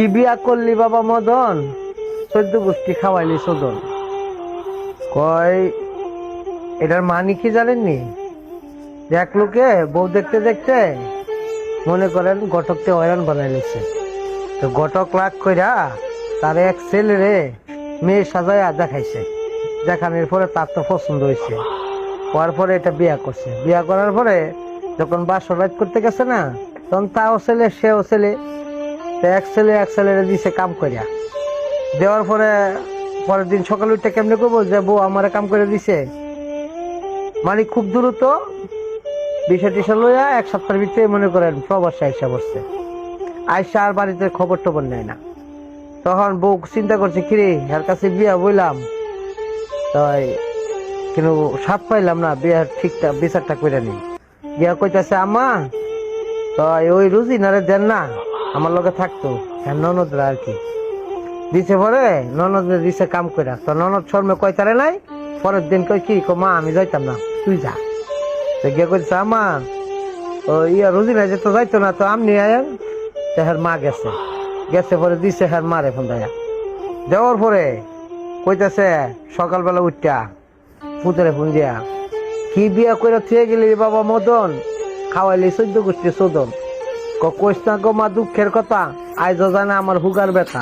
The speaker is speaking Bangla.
কি বিয়া করলি বাবা মদন? চোদ্দ গোষ্ঠী খাওয়াইলি সদন। কয়, এটার মানি কি জানেননি? এক লোকে বউ দেখতে দেখতে মনে করেন ঘটককে হয়রান বানাই লিছে তো ঘটক লাখ কইরা তার এক ছেলে রে মেয়ে সাজায় দেখাইছে। দেখানোর পরে তার তো পছন্দ হয়েছে। হওয়ার পরে এটা বিয়া করছে। বিয়া করার পরে যখন রাত করতে গেছে না, তখন তাও ছেলে, সেও ছেলে। তো এক ছেলে এক ছেলেরে দিছে কাম করিয়া দেওয়ার পরে, পরের দিন সকালে উঠে কেমনে করব যে, বউ, আমারে কাম করে দিছে? মানে খুব দ্রুত বিষয় টিসা লইয়া এক সপ্তাহের ভিতরে মনে করেন প্রবাসে আইসা বসছে আইসা আর বাড়িতে খবর টবর নেয় না। তখন বউ চিন্তা করছে, কিরে এর কাছে বিয়া বইলাম। তাই কিন্তু সাত পাইলাম না, বিয়ার ঠিকঠাক বিচারটা করে নি বিয়া কইতাছে আমা তাই ওই রুজিনারে দেন না। আমার লগে থাকতো হ্যাঁ ননদরা আর কি। দিছে পরে ননদ দিছে কাম কইরা। তো ননদ শর্মে কইতারে নাই, পরের দিন কই কি কো মা, আমি যাইতাম না। তুই যা। তো গিয়ে কইছে আমা ও ইয়া রুজিনা যে তো যাইতো না, তো আমনি আয়েন তো হের মা গেছে। গেছে পরে দিছে হের মারে ফোন দেয়া। দেওয়ার পরে কইতাছে, সকালবেলা উঠটা পুতরে ফোন দিয়া, কি বিয়া করে থুয়ে গেলি বাবা মদন? খাওয়াইলি চোদ্দ গোষ্ঠী চোদন। কইস গো মা দুঃখের কথা? আইজো জানে আমার হুগার ব্যথা।